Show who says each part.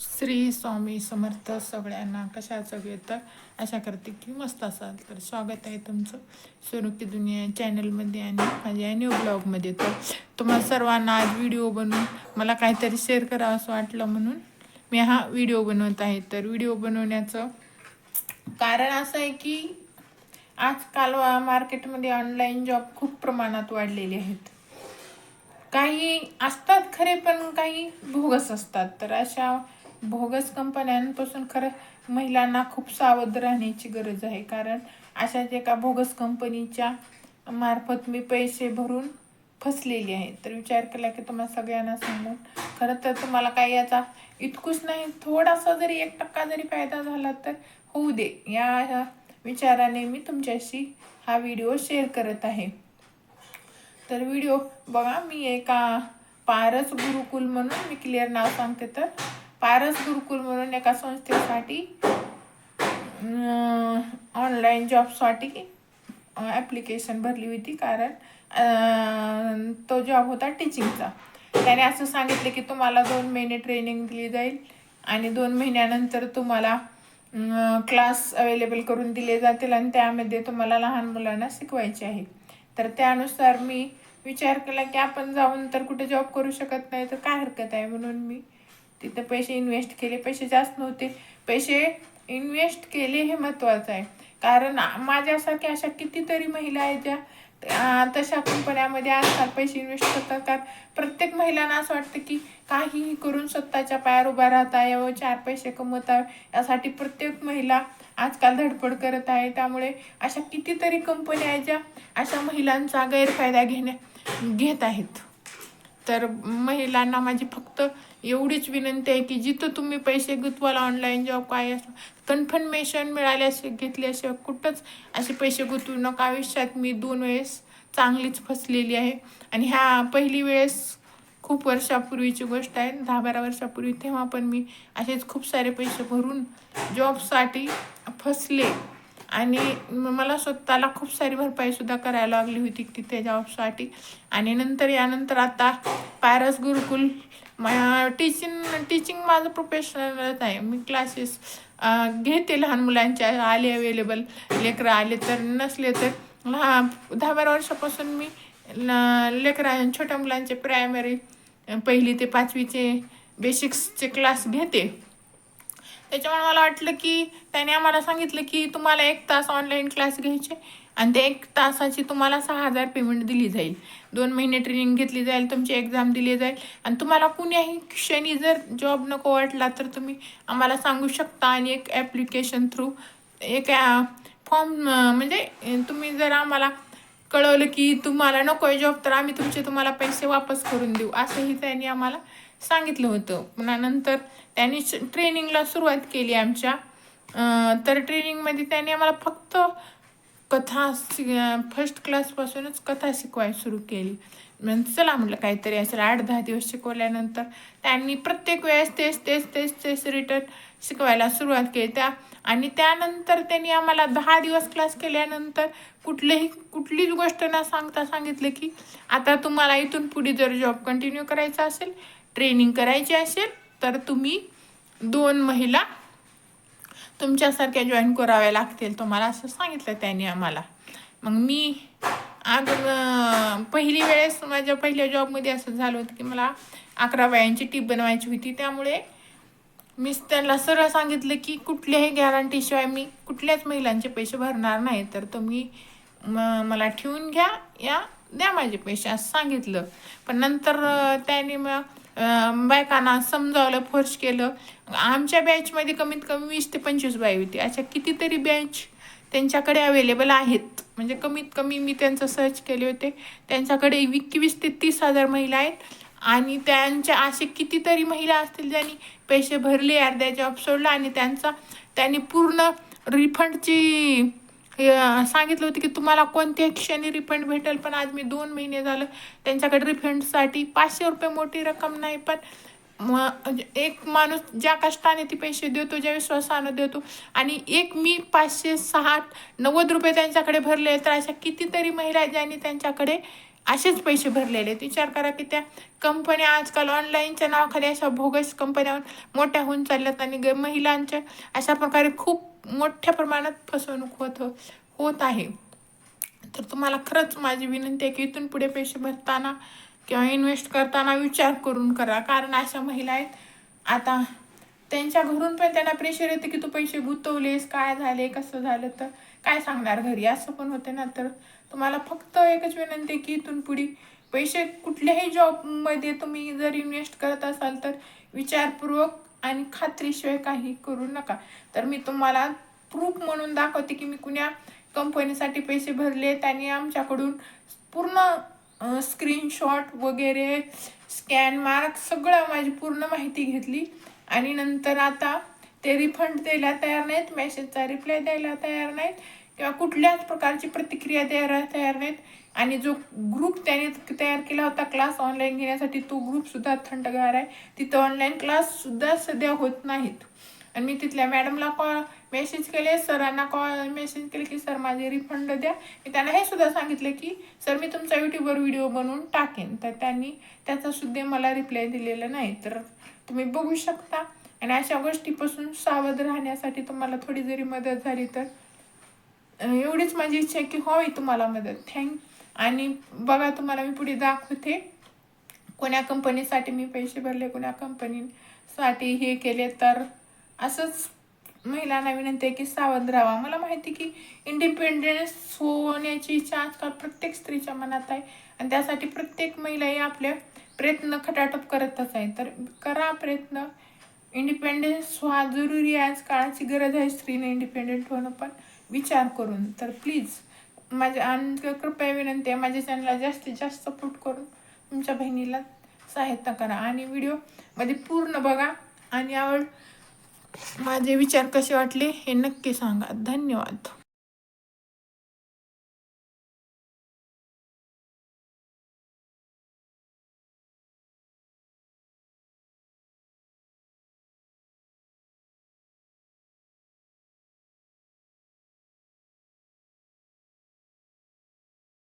Speaker 1: श्री स्वामी समर्थ सगळ्यांना कशा सगळे? तर आशा करते की मस्त असाल. तर स्वागत आहे तुमचं स्वरूपी दुनिया चॅनलमध्ये आणि माझ्या न्यू ब्लॉगमध्ये तर तुम्हाला सर्वांना आज व्हिडिओ बनवून मला काहीतरी शेअर करावं असं वाटलं म्हणून मी हा व्हिडिओ बनवत आहे. तर व्हिडिओ बनवण्याचं कारण असं आहे की आजकाल मार्केटमध्ये ऑनलाईन जॉब खूप प्रमाणात वाढलेले आहेत. काही असतात खरे पण काही भोगस असतात. तर अशा भोगस कंपन्यांपासून खरं महिलांना खूप सावध राहण्याची गरज आहे. कारण अशाच एका भोगस कंपनीच्या मार्फत मी पैसे भरून फसलेली आहे. तर विचार केला की तुम्हाला सगळ्यांना सांगून खरं तर तुम्हाला काही याचा इतकूच नाही थोडासा जरी एक टक्का जरी फायदा झाला तर होऊ दे. या विचाराने मी तुमच्याशी हा व्हिडिओ शेअर करत आहे. तर व्हिडिओ बघा मी एका पारस गुरुकुल म्हणून मी क्लिअर नाव सांगते तर पारस गुरुकुल म्हणून एका संस्थेसाठी ऑनलाईन जॉबसाठी ॲप्लिकेशन भरली होती. कारण तो जॉब होता टीचिंगचा त्याने असं सांगितलं की तुम्हाला दोन महिने ट्रेनिंग दिली जाईल आणि दोन महिन्यानंतर तुम्हाला क्लास अवेलेबल करून दिले जातील आणि त्यामध्ये तुम्हाला लहान मुलांना शिकवायचे आहे. तर त्यानुसार मी विचार केला की आपण जाऊन तर कुठे जॉब करू शकत नाही तर काय हरकत आहे? म्हणून मी तिथं पैसे इन्व्हेस्ट केले पैसे जास्त नव्हते. पैसे इन्व्हेस्ट केले हे महत्त्वाचं आहे. कारण माझ्यासारख्या अशा कितीतरी महिला आहेत ज्या तशा कंपन्यामध्ये आजकाल पैसे इन्व्हेस्ट करतात. कारण प्रत्येक महिलांना असं वाटतं की काहीही करून स्वतःच्या पायावर उभा राहता यावं चार पैसे कमवता यासाठी प्रत्येक महिला आजकाल धडपड करत आहे. त्यामुळे अशा कितीतरी कंपन्या आहेत ज्या अशा महिलांचा गैरफायदा घेण्या घेत आहेत. तर महिलांना माझी फक्त एवढीच विनंती आहे की जिथं तुम्ही पैसे गुंतवाल ऑनलाईन जॉब काय असं कन्फर्मेशन मिळाल्याशिवाय घेतल्याशिवाय कुठंच असे पैसे गुंतवू नका. आयुष्यात मी दोन वेळेस चांगलीच फसलेली आहे. आणि ह्या पहिली वेळेस खूप वर्षापूर्वीची गोष्ट आहे. दहा बारा वर्षापूर्वी तेव्हा पण मी असेच खूप सारे पैसे भरून जॉबसाठी फसले. आणि मला स्वतःला खूप सारी भरपाईसुद्धा करायला लागली होती तिथे जॉबसाठी आणि नंतर यानंतर आता पॅरस गुरुकुल टीचिंग टीचिंग माझं प्रोफेशनलच आहे. मी क्लासेस घेते लहान मुलांचे आले अवेलेबल लेकरं आले तर नसले तर लहा दहा बारा वर्षापासून मी लेकरं छोट्या मुलांचे प्रायमरी पहिली ते पाचवीचे बेसिक्सचे क्लास घेते. त्याच्यामुळे मला वाटलं की त्याने आम्हाला सांगितलं की तुम्हाला एक तास ऑनलाईन क्लास घ्यायचे. आणि ते एक तासाची तुम्हाला सहा हजार पेमेंट दिली जाईल. दोन महिने ट्रेनिंग घेतली जाईल तुमची एक्झाम दिली जाईल. आणि तुम्हाला कुण्याही क्षणी जर जॉब नको वाटला तर तुम्ही आम्हाला सांगू शकता आणि एक ॲप्लिकेशन थ्रू एक फॉर्म म्हणजे तुम्ही जर आम्हाला कळवलं की तुम्हाला नको आहे जॉब तर आम्ही तुमचे तुम्हाला पैसे वापस करून देऊ. असंही त्यांनी आम्हाला सांगितलं होतं. पुन्हा नंतर त्यांनी ट्रेनिंगला सुरुवात केली आमच्या. तर ट्रेनिंगमध्ये त्यांनी आम्हाला फक्त कथा फर्स्ट क्लासपासूनच कथा शिकवायला सुरू केली. मग चला म्हटलं काहीतरी असेल आठ दहा दिवस शिकवल्यानंतर त्यांनी प्रत्येक वेळेस तेच तेच तेच तेच रिटर्न शिकवायला सुरुवात केली. त्या आणि त्यानंतर त्यांनी आम्हाला दहा दिवस क्लास केल्यानंतर कुठलेही कुठलीच गोष्ट न सांगता सांगितलं की आता तुम्हाला इथून पुढे जर जॉब कंटिन्यू करायचा असेल ट्रेनिंग करायची असेल तर तुम्ही दोन महिला तुमच्यासारख्या जॉईन कराव्या लागतील. तुम्हाला असं सांगितलं त्यांनी आम्हाला. मग मी अगं पहिली वेळेस माझ्या पहिल्या जॉबमध्ये असं झालं होतं की मला अकरा वयांची टीप बनवायची होती. त्यामुळे मी त्यांना सरळ सांगितलं की कुठल्याही गॅरंटीशिवाय मी कुठल्याच महिलांचे पैसे भरणार नाही. तर तुम्ही म- मला ठेवून घ्या या द्या माझे पैसे असं सांगितलं. पण नंतर त्याने मग बायकांना समजावलं फोर्स केलं. आमच्या बॅचमध्ये कमीत कमी वीस ते पंचवीस बाई होती. अशा कितीतरी बॅच त्यांच्याकडे अवेलेबल आहेत. म्हणजे कमीत कमी मी त्यांचं सर्च केले होते. त्यांच्याकडे एकवीस ते तीस हजार महिला आहेत. आणि त्यांच्या असे कितीतरी महिला असतील ज्यांनी पैसे भरले अर्ध्या जॉब सोडला आणि त्यांचा त्यांनी पूर्ण रिफंडची सांगितलं होतं की तुम्हाला कोणत्याही क्षणी रिफंड भेटेल पण आज मी दोन महिने झालं. त्यांच्याकडे रिफंडसाठी पाचशे रुपये मोठी रक्कम नाही पण म म्हणजे एक माणूस ज्या कष्टाने ती पैसे देतो ज्या विश्वासानं देतो आणि एक मी पाचशे सहा नव्वद रुपये त्यांच्याकडे भरले तर अशा कितीतरी महिला ज्यांनी त्यांच्याकडे असेच पैसे भरलेले आहेत. विचार करा की त्या कंपन्या आजकाल ऑनलाईनच्या नावाखाली अशा भोगस कंपन्या मोठ्या होऊन चालल्यात आणि ग महिलांच्या अशा प्रकारे खूप मोठ्या प्रमाणात फसवणूक होत होत आहे. तर तुम्हाला खरंच माझी विनंती आहे की इथून पुढे पैसे भरताना किंवा इन्व्हेस्ट करताना विचार करून करा. कारण अशा महिला आहेत आता त्यांच्या घरून पण त्यांना प्रेशर येते की तू पैसे गुंतवलेस काय झाले कसं झालं तर काय सांगणार घरी? असं पण होते ना. तर तुम्हाला फक्त एकच विनंती आहे की इथून पुढे पैसे कुठल्याही जॉबमध्ये तुम्ही जर इन्व्हेस्ट करत असाल तर विचारपूर्वक आणि खात्रीशिवाय काही करू नका. तर मी तुम्हाला प्रूफ म्हणून दाखवते की मी कुण्या कंपनीसाठी पैसे भरले त्यांनी आमच्याकडून पूर्ण स्क्रीनशॉट वगैरे स्कॅन मार्क सगळं माझी पूर्ण माहिती घेतली. आणि नंतर आता ते रिफंड द्यायला तयार नाहीत मेसेजचा रिप्लाय द्यायला तयार नाहीत किंवा कुठल्याच प्रकारची प्रतिक्रिया द्यायला तयार नाहीत. आणि जो ग्रुप त्याने तयार केला होता क्लास ऑनलाईन घेण्यासाठी तो ग्रुपसुद्धा थंडगार आहे. तिथं ऑनलाईन क्लाससुद्धा सध्या होत नाहीत. आणि मी तिथल्या मॅडमला कॉल मेसेज केले सरांना कॉल मेसेज केले की सर माझे रिफंड द्या. मी त्यांना हे सुद्धा सांगितलं की सर मी तुमचा यूट्यूबवर व्हिडिओ बनवून टाकेन. तर त्यांनी त्याचा सुद्धा मला रिप्लाय दिलेला नाही. तर तुम्ही बघू शकता. आणि अशा गोष्टीपासून सावध राहण्यासाठी तुम्हाला थोडी जरी मदत झाली तर एवढीच माझी इच्छा आहे की हवी तुम्हाला मदत. थँक्यू आणि बघा तुम्हाला मी पुढे दाखवते. कोण्या कंपनीसाठी मी पैसे भरले कोण्या कंपनीसाठी हे केले तर असंच महिलांना विनंती आहे की सावध राहावा मला माहिती की इंडिपेंडन्स होण्याची इच्छा आजकाल प्रत्येक स्त्रीच्या मनात आहे आणि त्यासाठी प्रत्येक महिलाही आपले प्रयत्न खटाटप करतच आहे. तर करा प्रयत्न. इंडिपेंडन्स व्हा जरुरी आहे. आज काळाची गरज आहे स्त्रीने इंडिपेंडेंट होणं पण. विचार करून. तर प्लीज माझ्या आणि कृपया विनंती आहे माझ्या चॅनलला जास्तीत जास्त सपोर्ट करून तुमच्या बहिणीला सहायता करा. आणि व्हिडिओमध्ये पूर्ण बघा. आणि आवड माझे विचार कसे वाटले हे नक्की सांगा. धन्यवाद.